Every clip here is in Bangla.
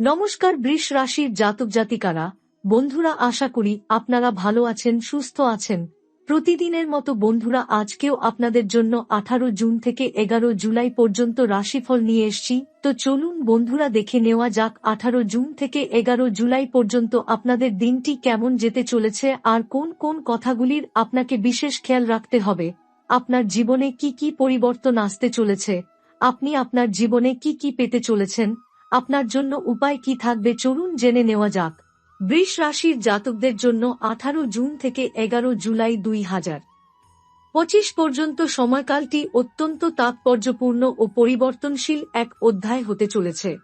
নমস্কার বৃষ রাশির জাতক জাতিকারা। বন্ধুরা, আশা করি আপনারা ভালো আছেন, সুস্থ আছেন। প্রতিদিনের মতো বন্ধুরা, আজকেও আপনাদের জন্য আঠারো জুন থেকে এগারো জুলাই পর্যন্ত রাশিফল নিয়ে এসছি। তো চলুন বন্ধুরা, দেখে নেওয়া যাক আঠারো জুন থেকে এগারো জুলাই পর্যন্ত আপনাদের দিনটি কেমন যেতে চলেছে আর কোন কোন কথাগুলির আপনাকে বিশেষ খেয়াল রাখতে হবে। আপনার জীবনে কি কি পরিবর্তন আসতে চলেছে? আপনি আপনার জীবনে কি কি পেতে চলেছেন? আপনার জন্য উপায় কি থাকবে চলুন জেনে নেওয়া যাক। বৃষ রাশির জাতকদের জন্য আঠারো জুন থেকে এগারো জুলাই দুই হাজার। পঁচিশ পর্যন্ত সময়কালটি অত্যন্ত তাৎপর্যপূর্ণ ও পরিবর্তনশীল এক অধ্যায় হতে চলেছে।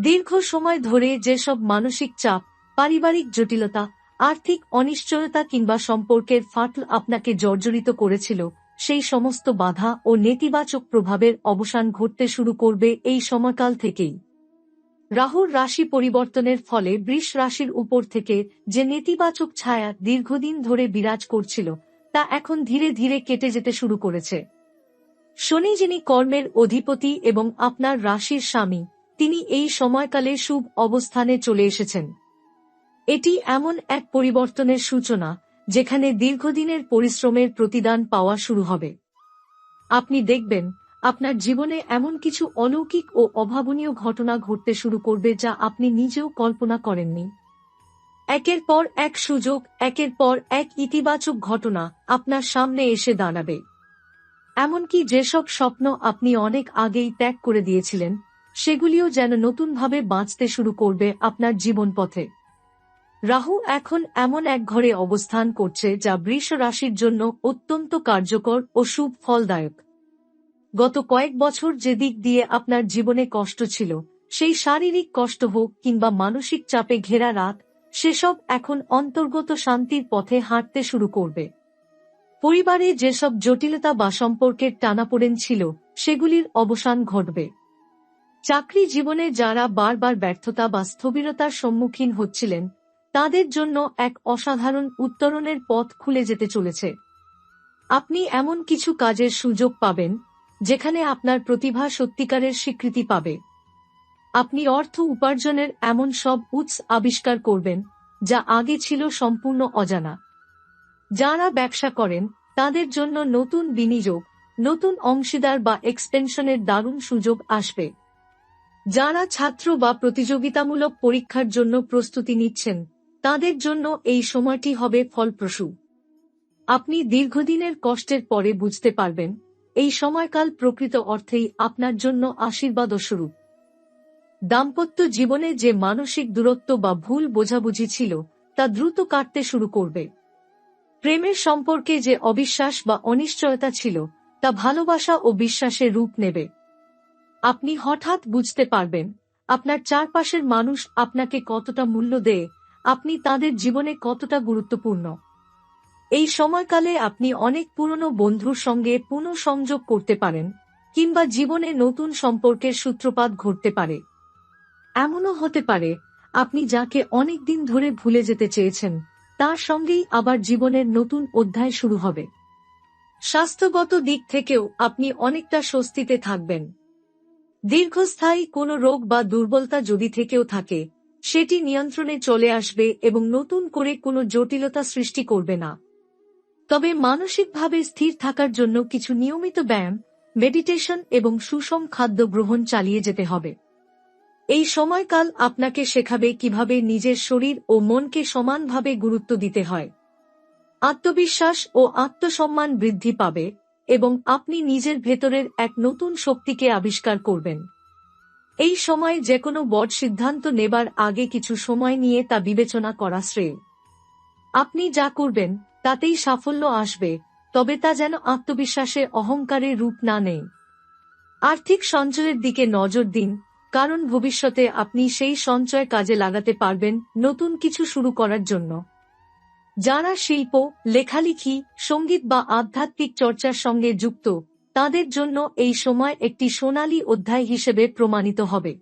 দীর্ঘ সময় ধরে যেসব মানসিক চাপ, পারিবারিক জটিলতা, আর্থিক অনিশ্চয়তা কিংবা সম্পর্কের ফাটল আপনাকে জর্জরিত করেছিল সেই সমস্ত বাধা ও নেতিবাচক প্রভাবের অবসান ঘটতে শুরু করবে এই সময়কাল থেকেই। রাহুর রাশি পরিবর্তনের ফলে বৃষ রাশির উপর থেকে যে নেতিবাচক ছায়া দীর্ঘদিন ধরে বিরাজ করছিল, তা এখন ধীরে ধীরে কেটে যেতে শুরু করেছে। শনি যিনি কর্মের অধিপতি এবং আপনার রাশির স্বামী, তিনি এই সময়কালে শুভ অবস্থানে চলে এসেছেন। এটি এমন এক পরিবর্তনের সূচনা যেখানে দীর্ঘদিনের পরিশ্রমের প্রতিদান পাওয়া শুরু হবে। আপনি দেখবেন, আপনার জীবনে এমন কিছু অলৌকিক ও অভাবনীয় ঘটনা ঘটতে শুরু করবে যা আপনি নিজেও কল্পনা করেননি। একের পর এক সুযোগ, একের পর এক ইতিবাচক ঘটনা আপনার সামনে এসে দাঁড়াবে। এমনকি যেসব স্বপ্ন আপনি অনেক আগেই ত্যাগ করে দিয়েছিলেন, সেগুলিও যেন নতুনভাবে বাঁচতে শুরু করবে আপনার জীবন পথে রাহু এখন এমন এক ঘরে অবস্থান করছে যা বৃষ রাশির জন্য অত্যন্ত কার্যকর ও শুভ ফলদায়ক গত কয়েক বছর যে দিক দিয়ে আপনার জীবনে কষ্ট ছিল, সেই শারীরিক কষ্ট হোক কিংবা মানসিক চাপে ঘেরা রাত, সেসব এখন অন্তর্গত শান্তির পথে হাঁটতে শুরু করবে। পরিবারে যেসব জটিলতা বা সম্পর্কের টানাপোড়েন ছিল, সেগুলির অবসান ঘটবে। চাকরি জীবনে যারা বারবার ব্যর্থতা বা স্থবিরতার সম্মুখীন হচ্ছিলেন তাদের জন্য এক অসাধারণ উত্তরণের পথ খুলে যেতে চলেছে। আপনি এমন কিছু কাজের সুযোগ পাবেন, যেখানে আপনার প্রতিভা সত্যিকারের স্বীকৃতি পাবে। আপনি অর্থ উপার্জনের এমন সব উৎস আবিষ্কার করবেন, যা আগে ছিল সম্পূর্ণ অজানা। যারা ব্যবসা করেন, তাদের জন্য নতুন বিনিয়োগ, নতুন অংশীদার বা এক্সপেনশনের দারুণ সুযোগ আসবে। যারা ছাত্র বা প্রতিযোগিতামূলক পরীক্ষার জন্য প্রস্তুতি নিচ্ছেন তাদের জন্য এই সময়টি হবে ফলপ্রসূ। আপনি দীর্ঘদিনের কষ্টের পরে বুঝতে পারবেন, এই সময়কাল প্রকৃত অর্থেই আপনার জন্য আশীর্বাদ স্বরূপ দাম্পত্য জীবনে যে মানসিক দূরত্ব বা ভুল বোঝাবুঝি ছিল, তা দ্রুত কাটতে শুরু করবে। প্রেমের সম্পর্কে যে অবিশ্বাস বা অনিশ্চয়তা ছিল, তা ভালোবাসা ও বিশ্বাসে রূপ নেবে। আপনি হঠাৎ বুঝতে পারবেন, আপনার চারপাশের মানুষ আপনাকে কতটা মূল্য দেয় আপনি তাদের জীবনে কতটা গুরুত্বপূর্ণ। এই সময়কালে আপনি অনেক পুরনো বন্ধুর সঙ্গে পুনঃসংযোগ করতে পারেন, কিংবা জীবনে নতুন সম্পর্কের সূত্রপাত ঘটতে পারে। এমনও হতে পারে, আপনি যাকে অনেক দিন ধরে ভুলে যেতে চেয়েছেন, তার সঙ্গেই আবার জীবনের নতুন অধ্যায় শুরু হবে। স্বাস্থ্যগত দিক থেকেও আপনি অনেকটা স্বস্তিতে থাকবেন। দীর্ঘস্থায়ী কোনো রোগ বা দুর্বলতা যদি থেকেও থাকে সেটি নিয়ন্ত্রণে চলে আসবে এবং নতুন করে কোনো জটিলতা সৃষ্টি করবে না। তবে মানসিকভাবে স্থির থাকার জন্য কিছু নিয়মিত ব্যায়াম, মেডিটেশন এবং সুষম খাদ্য গ্রহণ চালিয়ে যেতে হবে। এই সময়কাল আপনাকে শেখাবে কীভাবে নিজের শরীর ও মনকে সমানভাবে গুরুত্ব দিতে হয়। আত্মবিশ্বাস ও আত্মসম্মান বৃদ্ধি পাবে এবং আপনি নিজের ভেতরের এক নতুন শক্তিকে আবিষ্কার করবেন। এই সময় যে কোনো বড় সিদ্ধান্ত নেবার আগে কিছু সময় নিয়ে তা বিবেচনা করা শ্রেয়। আপনি যা করবেন, তাতেই সাফল্য আসবে, তবে তা যেন আত্মবিশ্বাসে অহংকারের রূপ না নেই আর্থিক সঞ্চয়ের দিকে নজর দিন, কারণ ভবিষ্যতে আপনি সেই সঞ্চয় কাজে লাগাতে পারবেন নতুন কিছু শুরু করার জন্য। যারা শিল্প, লেখালেখি, সংগীত বা আধ্যাত্মিক চর্চার সঙ্গে যুক্ত তাদের জন্য এই সময় একটি সোনালী অধ্যায় হিসেবে প্রমাণিত হবে।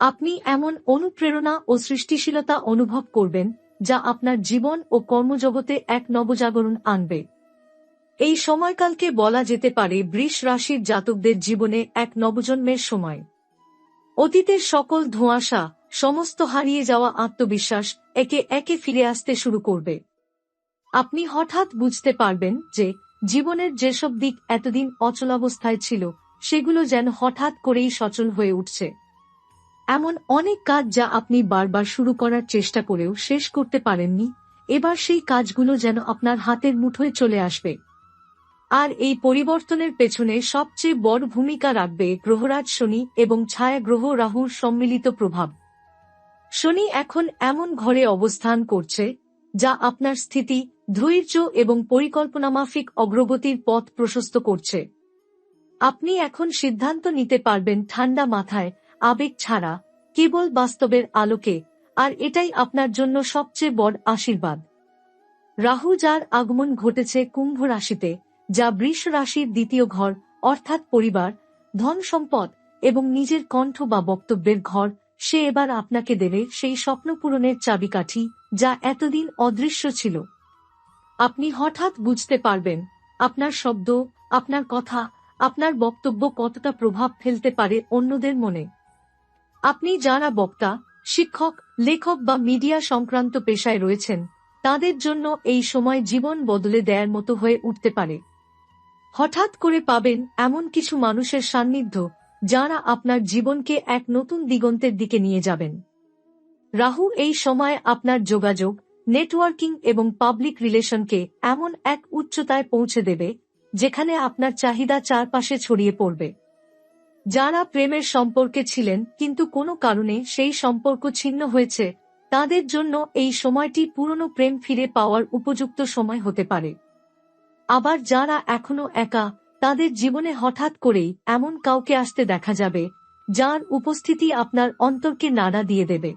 আপনি এমন অনুপ্রেরণা ও সৃষ্টিশীলতা অনুভব করবেন, যা আপনার জীবন ও কর্মজগতে এক নবজাগরণ আনবে। এই সময়কালকে বলা যেতে পারে বৃষ রাশির জাতকদের জীবনে এক নবজন্মের সময়। অতীতের সকল ধোঁয়াশা, সমস্ত হারিয়ে যাওয়া আত্মবিশ্বাস একে একে ফিরে আসতে শুরু করবে। আপনি হঠাৎ বুঝতে পারবেন যে জীবনের যেসব দিক এতদিন অচলাবস্থায় ছিল, সেগুলো যেন হঠাৎ করেই সচল হয়ে উঠছে। এমন অনেক কাজ যা আপনি বারবার শুরু করার চেষ্টা করেও শেষ করতে পারেননি, এবার সেই কাজগুলো যেন আপনার হাতের মুঠোয় চলে আসবে। আর এই পরিবর্তনের পেছনে সবচেয়ে বড় ভূমিকা রাখবে গ্রহরাজ শনি এবং ছায়া গ্রহ রাহুর সম্মিলিত প্রভাব। শনি এখন এমন ঘরে অবস্থান করছে, যা আপনার স্থিতি ধৈর্য এবং পরিকল্পনামাফিক অগ্রগতির পথ প্রশস্ত করছে। আপনি এখন সিদ্ধান্ত নিতে পারবেন ঠান্ডা মাথায়, আবেগ ছাড়া, কেবল বাস্তবের আলোকে, আর এটাই আপনার জন্য সবচেয়ে বড় আশীর্বাদ। রাহু যার আগমন ঘটেছে কুম্ভ রাশিতে, যা বৃষ রাশির দ্বিতীয় ঘর, অর্থাৎ পরিবার, ধন সম্পদ এবং নিজের কণ্ঠ বা বক্তব্যের ঘর, সে এবার আপনাকে দেবে সেই স্বপ্ন পূরণের চাবিকাঠি, যা এতদিন অদৃশ্য ছিল। আপনি হঠাৎ বুঝতে পারবেন, আপনার শব্দ, আপনার কথা, আপনার বক্তব্য কতটা প্রভাব ফেলতে পারে অন্যদের মনে। আপনি যারা বক্তা, শিক্ষক, লেখক বা মিডিয়া সংক্রান্ত পেশায় রয়েছেন, তাদের জন্য এই সময় জীবন বদলে দেয়ার মতো হয়ে উঠতে পারে। হঠাৎ করে পাবেন এমন কিছু মানুষের সান্নিধ্য, যারা আপনার জীবনকে এক নতুন দিগন্তের দিকে নিয়ে যাবেন। রাহু এই সময় আপনার যোগাযোগ নেটওয়ার্কিং এবং পাবলিক রিলেশনকে এমন এক উচ্চতায় পৌঁছে দেবে, যেখানে আপনার চাহিদা চারপাশে ছড়িয়ে পড়বে। যারা প্রেমের সম্পর্কে ছিলেন, কিন্তু কোনো কারণে সেই সম্পর্ক ছিন্ন হয়েছে, তাদের জন্য এই সময়টি পুরনো প্রেম ফিরে পাওয়ার উপযুক্ত সময় হতে পারে। আবার যারা এখনও একা, তাদের জীবনে হঠাৎ করেই এমন কাউকে আসতে দেখা যাবে, যার উপস্থিতি আপনার অন্তরকে নাড়া দিয়ে দেবে।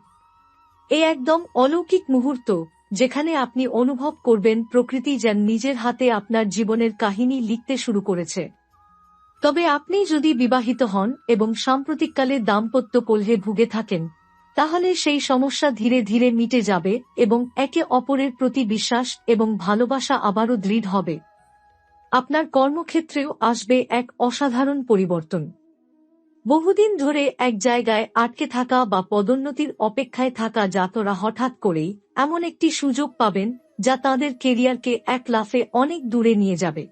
এ একদম অলৌকিক মুহূর্ত, যেখানে আপনি অনুভব করবেন প্রকৃতি যেন নিজের হাতে আপনার জীবনের কাহিনী লিখতে শুরু করেছে। তবে আপনি যদি বিবাহিত হন এবং সাম্প্রতিককালে দাম্পত্য কলহে ভুগে থাকেন, তাহলে সেই সমস্যা ধীরে ধীরে মিটে যাবে এবং একে অপরের প্রতি বিশ্বাস এবং ভালোবাসা আবারও দৃঢ় হবে। আপনার কর্মক্ষেত্রেও আসবে এক অসাধারণ পরিবর্তন। বহুদিন ধরে এক জায়গায় আটকে থাকা বা পদোন্নতির অপেক্ষায় থাকা জাতরা হঠাৎ করেই এমন একটি সুযোগ পাবেন যা তাদের কেরিয়ারকে এক লাফে অনেক দূরে নিয়ে যাবে।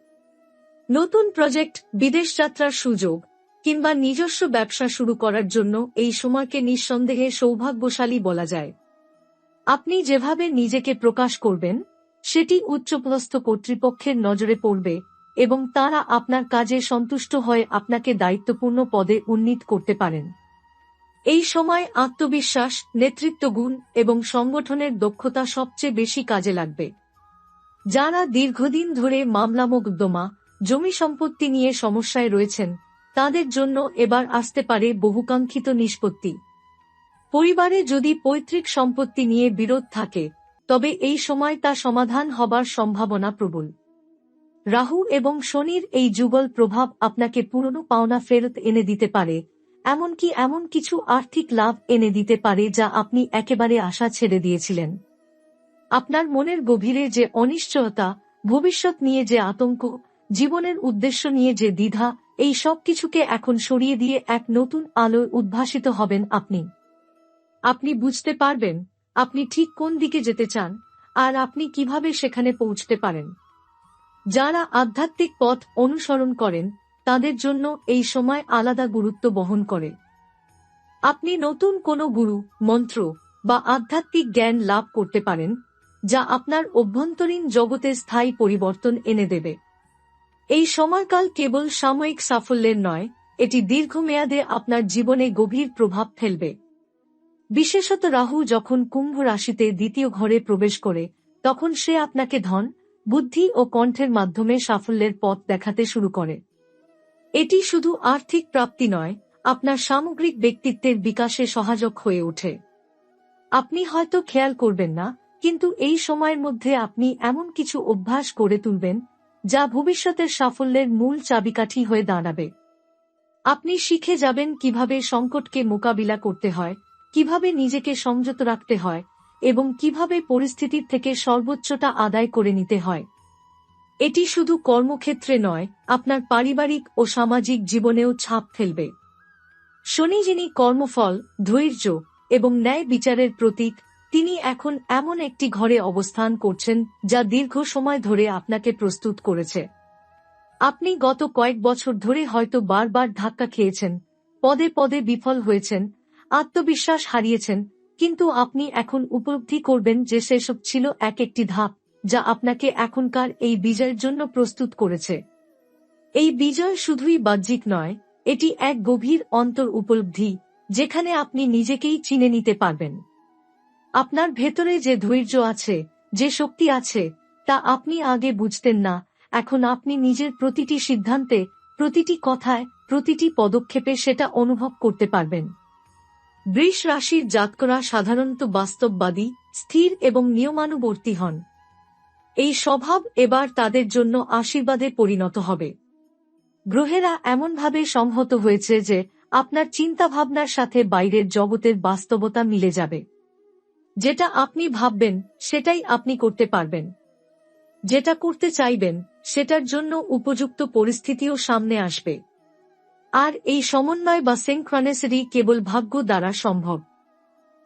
নতুন প্রজেক্ট, বিদেশ যাত্রার সুযোগ কিংবা নিজস্ব ব্যবসা শুরু করার জন্য এই সময়কে নিঃসন্দেহে সৌভাগ্যশালী বলা যায়। আপনি যেভাবে নিজেকে প্রকাশ করবেন, সেটি উচ্চপদস্থ কর্তৃপক্ষের নজরে পড়বে এবং তারা আপনার কাজে সন্তুষ্ট হয়ে আপনাকে দায়িত্বপূর্ণ পদে উন্নীত করতে পারেন। এই সময় আত্মবিশ্বাস, নেতৃত্ব গুণ এবং সংগঠনের দক্ষতা সবচেয়ে বেশি কাজে লাগবে। যারা দীর্ঘদিন ধরে মামলা মোকদ্দমা জমি সম্পত্তি নিয়ে সমস্যায় রয়েছেন, তাদের জন্য এবার আসতে পারে বহুকাঙ্ক্ষিত নিষ্পত্তি। পরিবারে যদি পৈতৃক সম্পত্তি নিয়ে বিরোধ থাকে, তবে এই সময় তা সমাধান হবার সম্ভাবনা প্রবল। রাহু এবং শনির এই যুগল প্রভাব আপনাকে পুরনো পাওনা ফেরত এনে দিতে পারে, এমনকি এমন কিছু আর্থিক লাভ এনে দিতে পারে যা আপনি একেবারে আশা ছেড়ে দিয়েছিলেন। আপনার মনের গভীরে যে অনিশ্চয়তা, ভবিষ্যৎ নিয়ে যে আতঙ্ক, জীবনের উদ্দেশ্য নিয়ে যে দ্বিধা, এই সব কিছুকে এখন সরিয়ে দিয়ে এক নতুন আলোয় উদ্ভাসিত হবেন আপনি। আপনি বুঝতে পারবেন, আপনি ঠিক কোন দিকে যেতে চান, আর আপনি কীভাবে সেখানে পৌঁছতে পারেন। যারা আধ্যাত্মিক পথ অনুসরণ করেন, তাদের জন্য এই সময় আলাদা গুরুত্ব বহন করে। আপনি নতুন কোনো গুরু, মন্ত্র বা আধ্যাত্মিক জ্ঞান লাভ করতে পারেন, যা আপনার অভ্যন্তরীণ জগতে স্থায়ী পরিবর্তন এনে দেবে। এই সময়কাল কেবল সাময়িক সাফল্যের নয়, এটি দীর্ঘমেয়াদে আপনার জীবনে গভীর প্রভাব ফেলবে। বিশেষত রাহু যখন কুম্ভ রাশিতে দ্বিতীয় ঘরে প্রবেশ করে, তখন সে আপনাকে ধন বুদ্ধি ও কণ্ঠের মাধ্যমে সাফল্যের পথ দেখাতে শুরু করে। এটি শুধু আর্থিক প্রাপ্তি নয়, আপনার সামগ্রিক ব্যক্তিত্বের বিকাশে সহায়ক হয়ে ওঠে। আপনি হয়তো খেয়াল করবেন না, কিন্তু এই সময়ের মধ্যে আপনি এমন কিছু অভ্যাস করে তুলবেন, যা ভবিষ্যতের সাফল্যের মূল চাবিকাঠি হয়ে দাঁড়াবে। আপনি শিখে যাবেন কীভাবে সংকটকে মোকাবিলা করতে হয়, কীভাবে নিজেকে সংযত রাখতে হয় এবং কীভাবে পরিস্থিতির থেকে সর্বোচ্চটা আদায় করে নিতে হয়। এটি শুধু কর্মক্ষেত্রে নয়, আপনার পারিবারিক ও সামাজিক জীবনেও ছাপ ফেলবে। শনি যিনি কর্মফল, ধৈর্য এবং ন্যায় বিচারের প্রতীক, তিনি এখন এমন একটি ঘরে অবস্থান করছেন যা দীর্ঘ সময় ধরে আপনাকে প্রস্তুত করেছে। আপনি গত কয়েক বছর ধরে হয়তো বারবার ধাক্কা খেয়েছেন, পদে পদে বিফল হয়েছেন, আত্মবিশ্বাস হারিয়েছেন কিন্তু আপনি এখন উপলব্ধি করবেন যে সেসব ছিল এক একটি ধাপ, যা আপনাকে এখনকার এই বিজয়ের জন্য প্রস্তুত করেছে। এই বিজয় শুধুই বাহ্যিক নয়, এটি এক গভীর অন্তর উপলব্ধি, যেখানে আপনি নিজেকেই চিনে নিতে পারবেন। আপনার ভেতরে যে ধৈর্য আছে, যে শক্তি আছে, তা আপনি আগে বুঝতেন না, এখন আপনি নিজের প্রতিটি সিদ্ধান্তে, প্রতিটি কথায়, প্রতিটি পদক্ষেপে সেটা অনুভব করতে পারবেন। বৃষ রাশির জাতকরা সাধারণত বাস্তববাদী, স্থির এবং নিয়মানুবর্তী হন। এই স্বভাব এবার তাদের জন্য আশীর্বাদে পরিণত হবে। গ্রহেরা এমনভাবে সংহত হয়েছে যে, আপনার চিন্তাভাবনার সাথে বাইরের জগতের বাস্তবতা মিলে যাবে। যেটা আপনি ভাববেন, সেটাই আপনি করতে পারবেন। যেটা করতে চাইবেন, সেটার জন্য উপযুক্ত পরিস্থিতিও সামনে আসবে। আর এই সমন্বয় বা সেঙ্ক্রনেসেরি কেবল ভাগ্য দ্বারা সম্ভব।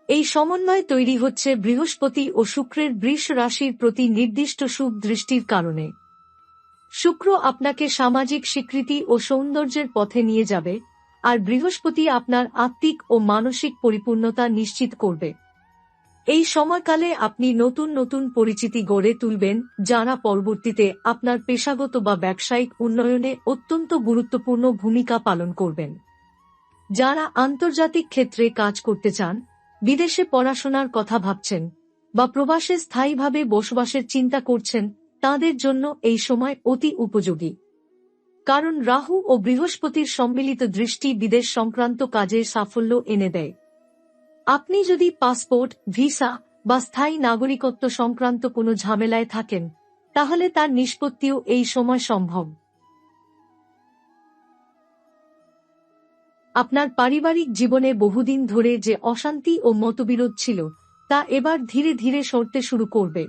এই সমন্বয় তৈরি হচ্ছে বৃহস্পতি ও শুক্রের বৃষ রাশির প্রতি নির্দিষ্ট সুখ দৃষ্টির কারণে। শুক্র আপনাকে সামাজিক স্বীকৃতি ও সৌন্দর্যের পথে নিয়ে যাবে, আর বৃহস্পতি আপনার আত্মিক ও মানসিক পরিপূর্ণতা নিশ্চিত করবে। এই সময়কালে আপনি নতুন নতুন পরিচিতি গড়ে তুলবেন, যারা পরবর্তীতে আপনার পেশাগত বা ব্যবসায়িক উন্নয়নে অত্যন্ত গুরুত্বপূর্ণ ভূমিকা পালন করবেন। যারা আন্তর্জাতিক ক্ষেত্রে কাজ করতে চান, বিদেশে পড়াশোনার কথা ভাবছেন, বা প্রবাসে স্থায়ীভাবে বসবাসের চিন্তা করছেন, তাদের জন্য এই সময় অতি উপযোগী। কারণ রাহু ও বৃহস্পতির সম্মিলিত দৃষ্টি বিদেশ সংক্রান্ত কাজের সাফল্য এনে দেয়। আপনি যদি পাসপোর্ট, ভিসা বা স্থায়ী নাগরিকত্ব সংক্রান্ত কোনো ঝামেলায় থাকেন, তাহলে তার নিষ্পত্তিও এই সময় সম্ভব। আপনার পারিবারিক জীবনে বহুদিন ধরে যে অশান্তি ও মতবিরোধ ছিল, তা এবার ধীরে ধীরে সরতে শুরু করবে।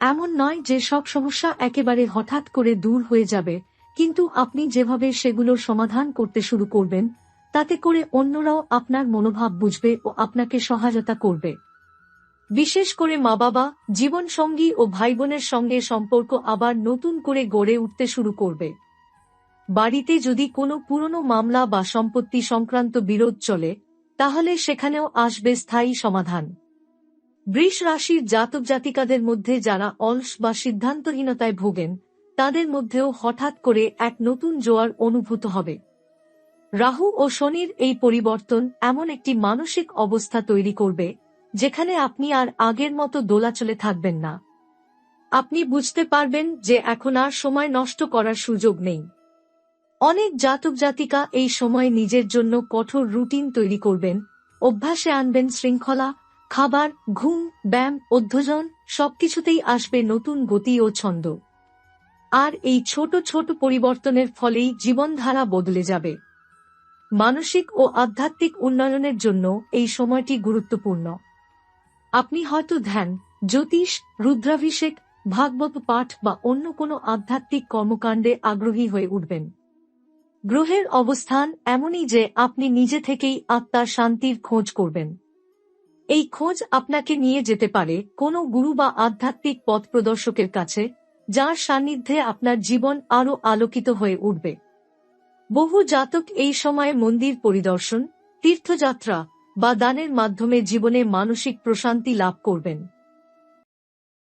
এমন নয় যে সব সমস্যা একেবারে হঠাৎ করে দূর হয়ে যাবে, কিন্তু আপনি যেভাবে সেগুলোর সমাধান করতে শুরু করবেন তাতে করে অন্যরাও আপনার মনোভাব বুঝবে ও আপনাকে সহায়তা করবে। বিশেষ করে মা বাবা জীবনসঙ্গী ও ভাই বোনের সঙ্গে সম্পর্ক আবার নতুন করে গড়ে উঠতে শুরু করবে। বাড়িতে যদি কোনো পুরনো মামলা বা সম্পত্তি সংক্রান্ত বিরোধ চলে, তাহলে সেখানেও আসবে স্থায়ী সমাধান। বৃষ রাশির জাতক জাতিকাদের মধ্যে যারা অলস বা সিদ্ধান্তহীনতায় ভোগেন, তাদের মধ্যেও হঠাৎ করে এক নতুন জোয়ার অনুভূত হবে। রাহু ও শনির এই পরিবর্তন এমন একটি মানসিক অবস্থা তৈরি করবে, যেখানে আপনি আর আগের মতো দোলাচলে থাকবেন না। আপনি বুঝতে পারবেন যে এখন আর সময় নষ্ট করার সুযোগ নেই। অনেক জাতক জাতিকা এই সময় নিজের জন্য কঠোর রুটিন তৈরি করবেন, অভ্যাসে আনবেন শৃঙ্খলা, খাবার, ঘুম, ব্যায়াম অধ্যজন সবকিছুতেই আসবে নতুন গতি ও ছন্দ। আর এই ছোট ছোট পরিবর্তনের ফলেই জীবনধারা বদলে যাবে। মানসিক ও আধ্যাত্মিক উন্নয়নের জন্য এই সময়টি গুরুত্বপূর্ণ। আপনি হয়তো ধ্যান, জ্যোতিষ, রুদ্রাভিষেক, ভাগবত পাঠ বা অন্য কোনো আধ্যাত্মিক কর্মকাণ্ডে আগ্রহী হয়ে উঠবেন। গ্রহের অবস্থান এমনই যে আপনি নিজে থেকেই আত্মার শান্তির খোঁজ করবেন। এই খোঁজ আপনাকে নিয়ে যেতে পারে কোনো গুরু বা আধ্যাত্মিক পথ প্রদর্শকের কাছে, যার সান্নিধ্যে আপনার জীবন আরও আলোকিত হয়ে উঠবে। বহু জাতক এই সময়ে মন্দির পরিদর্শন, তীর্থযাত্রা বা দানের মাধ্যমে জীবনে মানসিক প্রশান্তি লাভ করবেন।